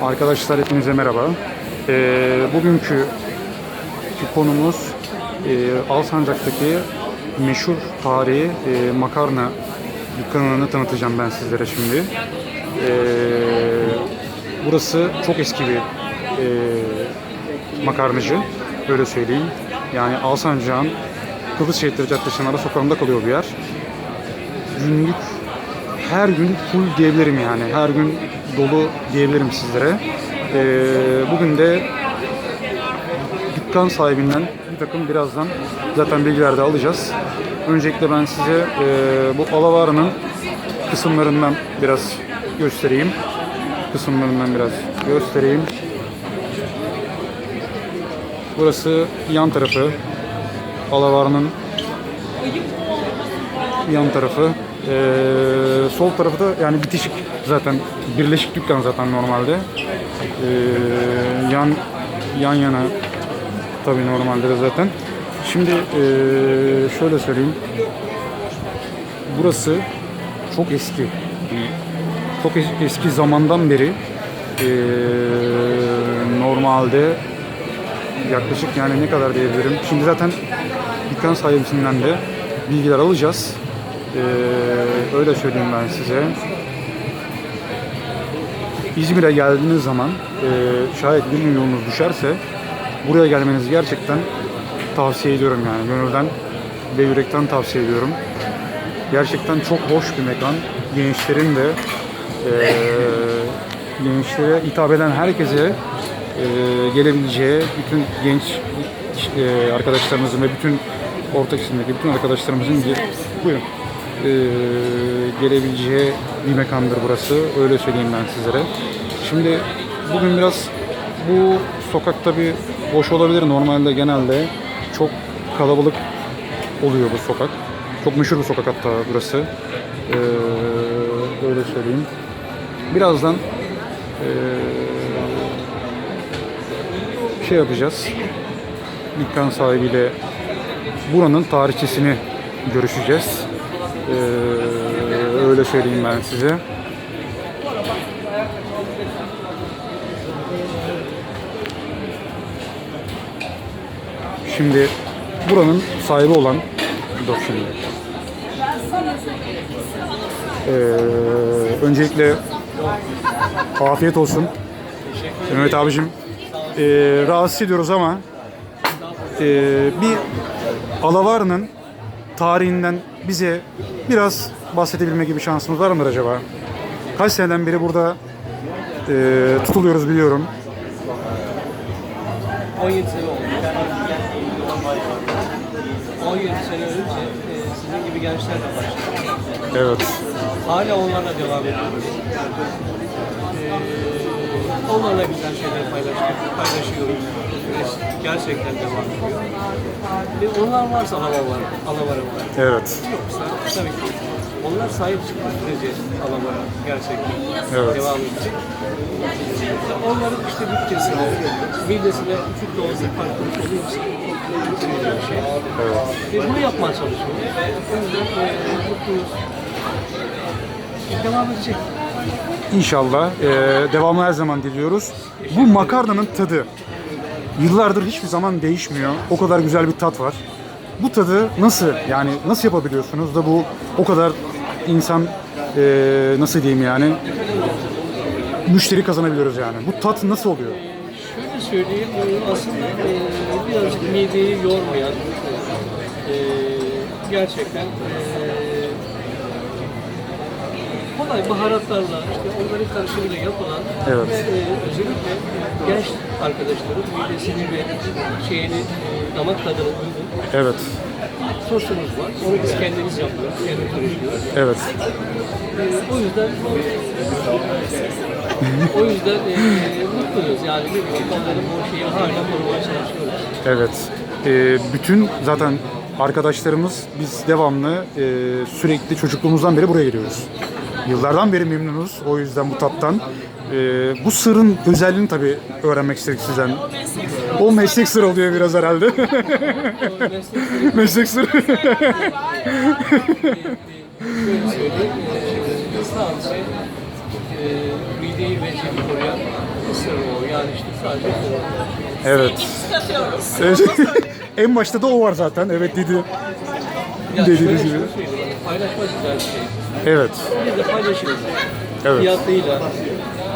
Arkadaşlar hepinize merhaba. Ee, bugünkü konumuz e, Alsancak'taki meşhur tarihi e, makarna dükkanını tanıtacağım ben sizlere şimdi. Ee, burası çok eski bir e, makarnacı, öyle söyleyeyim. Yani Alsancak'ın Kıbrıs Şehitleri Caddesi'nin ara sokağında kalıyor bir yer. Günlük her gün full diyebilirim yani. Her gün dolu diyebilirim sizlere. Ee, bugün de dükkan sahibinden bir takım birazdan zaten bilgiler de alacağız. Öncelikle ben size e, bu alavarının kısımlarından biraz göstereyim. Kısımlarından biraz göstereyim. Burası yan tarafı. Alavarının yan tarafı. Ee, sol tarafı da yani bitişik zaten birleşik dükkan zaten normalde. Ee, yan yan yana tabii normalde de zaten. Şimdi ee, şöyle söyleyeyim. Burası çok eski. Çok es- eski zamandan beri ee, normalde yaklaşık yani ne kadar diyebilirim. Şimdi zaten dükkan sahibisinden de bilgiler alacağız. Ee, öyle söyleyeyim ben size. İzmir'e geldiğiniz zaman e, şayet bir yolunuz düşerse buraya gelmenizi gerçekten tavsiye ediyorum yani gönülden ve yürekten tavsiye ediyorum. Gerçekten çok hoş bir mekan. Gençlerin de e, gençlere hitap eden herkese e, gelebileceği bütün genç e, arkadaşlarımızın ve bütün ortak isimdeki bütün arkadaşlarımızın ge- buyurun e, gelebileceği bir mekandır burası. Öyle söyleyeyim ben sizlere. Şimdi bugün biraz bu sokakta bir boş olabilir. Normalde genelde çok kalabalık oluyor bu sokak. Çok meşhur bir sokak hatta burası. Ee, öyle söyleyeyim. Birazdan ee, şey yapacağız. Dükkan sahibiyle buranın tarihçesini görüşeceğiz. Ee, öyle söyleyeyim ben size. Şimdi buranın sahibi olan dur şimdi. Ee, öncelikle afiyet olsun. Mehmet abicim ee, rahatsız ediyoruz ama ee, bir Alavarı'nın tarihinden bize biraz bahsedebilme gibi şansımız var mıdır acaba? Kaç seneden beri burada ee, tutuluyoruz biliyorum. 17 sene oldu. 17 sene önce e, sizin gibi gençler de başladı. Evet. Hala onlarla devam ediyoruz. E, onlarla güzel şeyler paylaşıyoruz. paylaşıyoruz. Ve gerçekten devam ediyor. Ve onlar varsa hava var, alavara var. Evet. Yoksa tabii ki onlar sahip çıkmak sürece alavara gerçekten Evet. devam edecek. Onların işte bütçesine, midesine küçük de olsa farklılık olursa bir şey. Biz bunu yapmaya çalışıyoruz. O yüzden e, mutluyuz. Devam edecek. İnşallah ee, devamı her zaman diliyoruz. Bu makarnanın tadı yıllardır hiçbir zaman değişmiyor. O kadar güzel bir tat var. Bu tadı nasıl yani nasıl yapabiliyorsunuz da bu o kadar insan ee, nasıl diyeyim yani müşteri kazanabiliyoruz yani. Bu tat nasıl oluyor? Şöyle söyleyeyim, e, aslında e, birazcık mideyi yormayan, e, gerçekten e, kolay baharatlarla, işte onların karışımıyla yapılan Evet. ve e, özellikle genç arkadaşların midesini ve şeyini, e, damak tadını uygun Evet. sosumuz var. Onu biz kendimiz yapıyoruz, kendimiz üretiyoruz. Evet. E, o yüzden o yüzden e, mutluyuz yani bir onların bu şeyi hala korumaya çalışıyoruz. Evet. Ee, bütün zaten arkadaşlarımız biz devamlı e, sürekli çocukluğumuzdan beri buraya geliyoruz. Yıllardan beri memnunuz o yüzden bu tattan. Ee, bu sırrın özelliğini tabii öğrenmek istedik sizden. O meslek sırrı oluyor biraz herhalde. Meslek e, e, mideyi ve koruyan o. Yani işte sadece sırrı. Evet. Evet. en başta da o var zaten. Evet dedi. Ya Dediğiniz gibi. Paylaşmak güzel bir şey. Evet. Biz de paylaşırız. Evet. Fiyatıyla,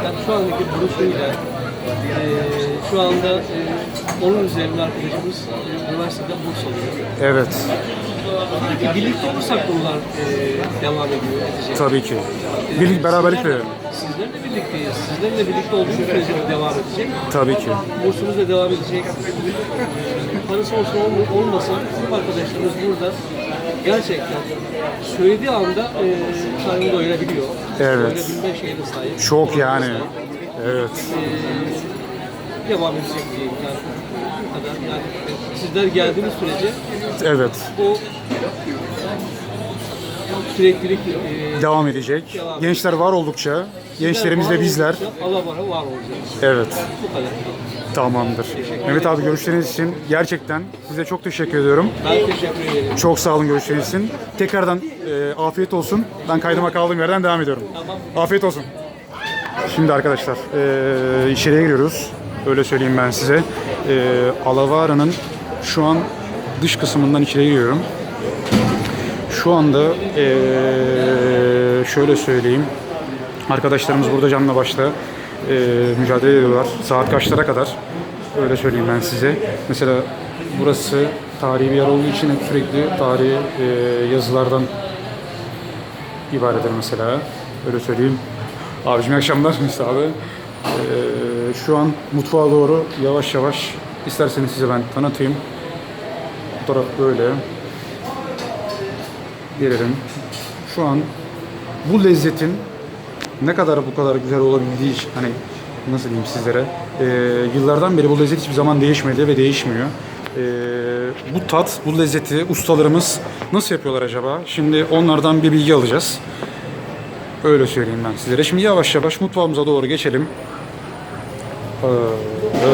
yani şu andaki duruşuyla, eee şu anda eee, onun üzerine arkadaşımız eee, üniversitede burs alıyor. Evet. E, birlikte olursak bunlar eee, devam ediyor, edecek. Tabii ki. Birlik beraberlikle. Sizlerle, birlikteyiz. Sizlerle birlikte olduğumuz sürece bu devam edecek. Tabii ki. Bursumuz da devam edecek. Parası olsun olm- olmasa tüm arkadaşlarımız burada gerçekten söylediği anda e, karnını doyurabiliyor. Evet. Doyurabilme şeyine sahip. Çok yani. sahip. Evet. E, devam edecek diyeyim. Yani bu kadar. Yani sizler geldiğiniz sürece Evet. o süreklilik e, Devam edecek. Gençler var oldukça, gençlerimiz de bizler. Alabora var olacak. Evet. Bu kadar. Tamamdır. Mehmet abi görüşleriniz için gerçekten size çok teşekkür ediyorum. Ben teşekkür ederim. Çok sağ olun görüşleriniz için. Tekrardan e, afiyet olsun. Ben kaydıma kaldığım yerden devam ediyorum. Afiyet olsun. Şimdi arkadaşlar e, içeriye giriyoruz. Öyle söyleyeyim ben size. E, Alavara'nın şu an dış kısmından içeriye giriyorum. Şu anda e, şöyle söyleyeyim. Arkadaşlarımız burada canla başla e, mücadele ediyorlar. Saat kaçlara kadar? Öyle söyleyeyim ben size. Mesela burası tarihi bir yer olduğu için sürekli tarihi e, yazılardan ibarettir mesela. Öyle söyleyeyim. Abicim akşamlar Mesut abi. Ee, şu an mutfağa doğru yavaş yavaş isterseniz size ben tanıtayım. Bu taraf böyle. Gelelim. Şu an bu lezzetin ne kadar bu kadar güzel olabildiği hani nasıl diyeyim sizlere ee, yıllardan beri bu lezzet hiçbir zaman değişmedi ve değişmiyor. Ee, bu tat, bu lezzeti ustalarımız nasıl yapıyorlar acaba? Şimdi onlardan bir bilgi alacağız. Öyle söyleyeyim ben sizlere. Şimdi yavaş yavaş mutfağımıza doğru geçelim. Ağır.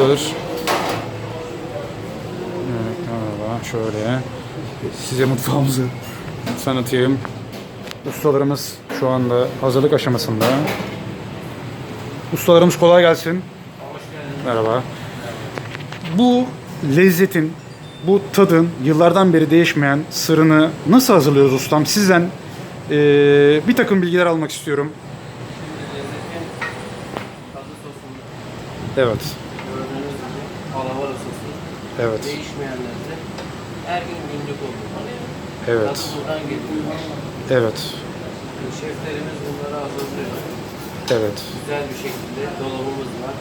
Evet. Şöyle. Size mutfağımızı tanıtayım. Ustalarımız şu anda hazırlık aşamasında. Ustalarımız kolay gelsin. Merhaba. Bu lezzetin, bu tadın yıllardan beri değişmeyen sırrını nasıl hazırlıyoruz ustam? Sizden eee, bir takım bilgiler almak istiyorum. Evet, gördüğünüz gibi alavara sosu evet, her gün günlük oluyor. evet, Tadı buradan geliyor. evet, Şeflerimiz bunları hazırlıyor. Evet, Güzel bir şekilde dolabımız var.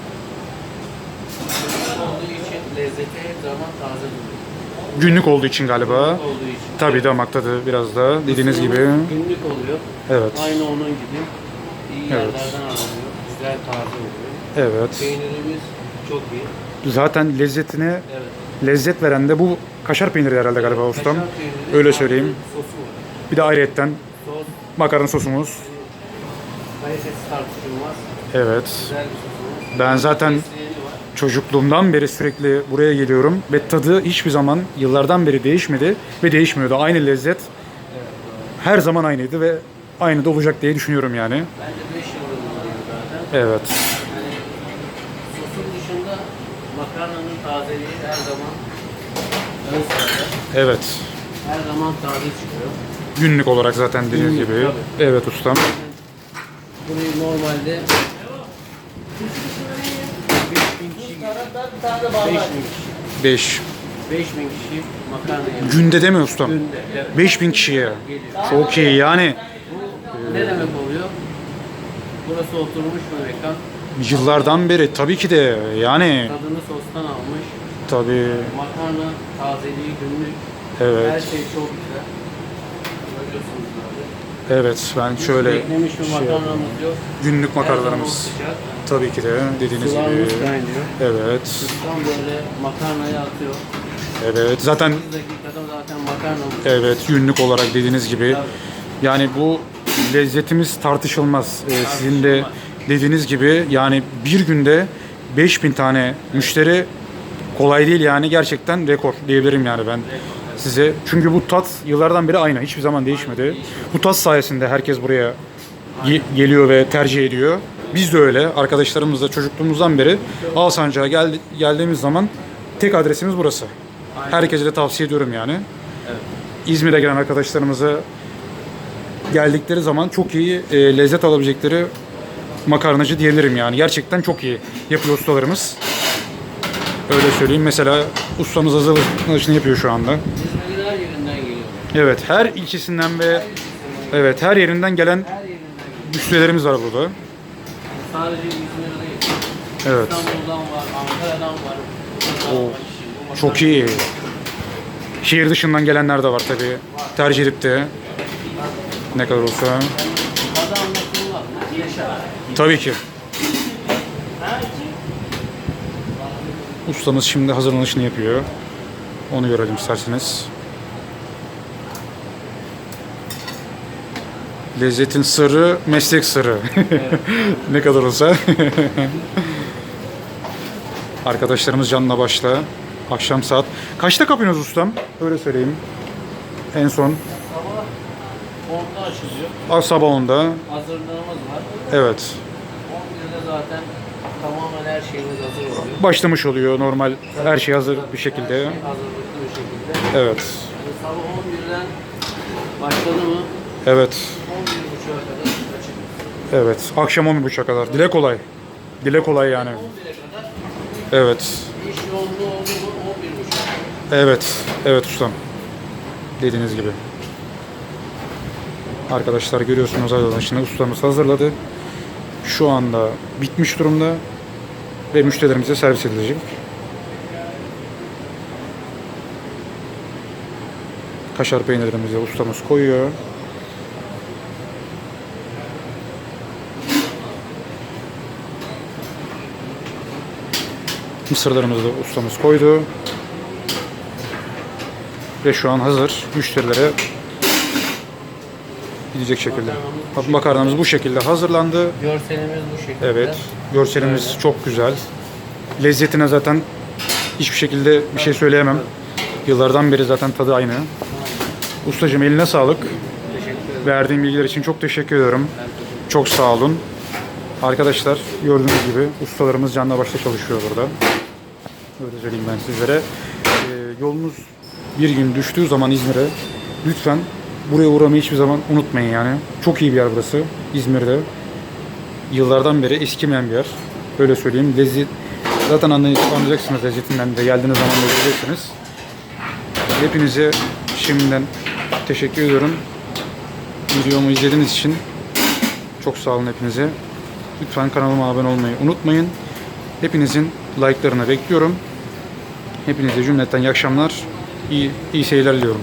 Günlük olduğu için lezzeti her zaman taze duruyor. Günlük olduğu için galiba. Olduğu için. Tabii damak tadı biraz da dediğiniz gibi. Günlük oluyor. Evet, Aynı onun gibi. İyi Evet. yerlerden alınıyor. Güzel taze oluyor. evet. Peynirimiz çok iyi. Zaten lezzetine Evet. lezzet veren de bu kaşar peyniri herhalde galiba ustam. Kaşar peyniri, Öyle söyleyeyim. Bir de ayrıyetten Sos makarna sosumuz. Kalitesi tartışılmaz. Evet. Güzel bir sosumuz. Ben zaten var. çocukluğumdan beri sürekli buraya geliyorum ve tadı hiçbir zaman yıllardan beri değişmedi ve değişmiyordu. Aynı lezzet her zaman aynıydı ve aynı da olacak diye düşünüyorum yani. Ben de 5 yıldır buradayım zaten. Evet. Sosun dışında makarnanın tazeliği her zaman ön sırada. Evet. Her zaman taze çıkıyor. Günlük olarak zaten dediğiniz Günlük, gibi. Evet ustam. Burayı normalde 5000 kişi 5000 kişi 5. 5000 kişi makarna yiyor. Günde deme ustam. Günde. Evet. 5000 kişiye. Geliyor. Çok iyi yani. Bu ne demek oluyor? Burası oturmuş bir mekan. Yıllardan beri tabii ki de yani Tadını sostan almış. tabii Makarna tazeliği günlük. Her evet şey çok güzel. Evet ben şöyle Beklemiş bir şey- makarnamız yok. günlük makarnalarımız sıcak. tabii ki de dediğiniz Sularımız gibi kaynıyor. evet Tam böyle makarnayı atıyor. evet zaten 8 dakikada zaten makarnamız. evet günlük olarak dediğiniz gibi yani bu lezzetimiz tartışılmaz Ee, sizin de dediğiniz gibi yani bir günde 5000 tane müşteri kolay değil yani gerçekten rekor diyebilirim yani ben size. Çünkü bu tat yıllardan beri aynı. Hiçbir zaman değişmedi. Bu tat sayesinde herkes buraya ge- geliyor ve tercih ediyor. Biz de öyle. Arkadaşlarımızla çocukluğumuzdan beri Alsancak'a gel, geldiğimiz zaman tek adresimiz burası. Herkese de tavsiye ediyorum yani. İzmir'e gelen arkadaşlarımıza geldikleri zaman çok iyi e, lezzet alabilecekleri makarnacı diyebilirim yani. Gerçekten çok iyi yapıyor ustalarımız. Öyle söyleyeyim. Mesela ustamız hazırlıkını yapıyor şu anda. Her yerinden geliyor. Evet, her ilçesinden ve evet her yerinden gelen Her yerinden geliyor. müşterilerimiz var burada. Sadece İzmir değil. Evet. İstanbul'dan var, Ankara'dan var. Oo, Buradan var. Bu Çok iyi. Şehir dışından gelenler de var tabii. Tercih edip de ne kadar olsa. Yaşar. Tabii ki. Ustamız şimdi hazırlanışını yapıyor. Onu görelim isterseniz. Lezzetin sırrı meslek sırrı. ne kadar olsa. Arkadaşlarımız canla başla. Akşam saat. Kaçta kapıyorsunuz ustam? Öyle söyleyeyim. En son. Sabah 10'da açılıyor. Ah, Sabah 10'da. Hazırlığımız var. Evet. 11'de zaten tamamen her şeyimiz hazır oluyor. Başlamış oluyor normal. Her şey hazır bir şekilde. Hazırlıklı bir şekilde. Evet. Yani sabah 11'den başladı mı Evet. 11.30'a kadar açık. Evet. Akşam 11.30'a kadar. Dile kolay. Dile kolay yani. 11'e kadar Evet. iş yoğunluğu oldu mu 11.30'a kadar. Evet. Evet ustam. Dediğiniz gibi. Arkadaşlar görüyorsunuz hazırlanışını ustamız hazırladı. Şu anda bitmiş durumda ve müşterilerimize servis edilecek. Kaşar peynirimizi ustamız koyuyor. Mısırlarımızı da ustamız koydu. Ve şu an hazır müşterilere gidecek şekilde. Makarnamız bu şekilde hazırlandı. Görselimiz bu şekilde. Evet. Görselimiz çok güzel. Lezzetine zaten hiçbir şekilde bir şey söyleyemem. Yıllardan beri zaten tadı aynı. Ustacığım eline sağlık. Verdiğin bilgiler için çok teşekkür ediyorum. Çok sağ olun. Arkadaşlar gördüğünüz gibi ustalarımız canla başla çalışıyor burada. Öyle söyleyeyim ben sizlere. Ee, yolunuz bir gün düştüğü zaman İzmir'e lütfen buraya uğramayı hiçbir zaman unutmayın yani. Çok iyi bir yer burası İzmir'de. Yıllardan beri eskimeyen bir yer. Öyle söyleyeyim. Lezzet zaten anlay- anlayacaksınız lezzetinden de geldiğiniz zaman da göreceksiniz. Hepinize şimdiden teşekkür ediyorum. Videomu izlediğiniz için çok sağ olun hepinize. Lütfen kanalıma abone olmayı unutmayın. Hepinizin like'larını bekliyorum. Hepinize cümleten iyi akşamlar. İyi, iyi seyirler diliyorum.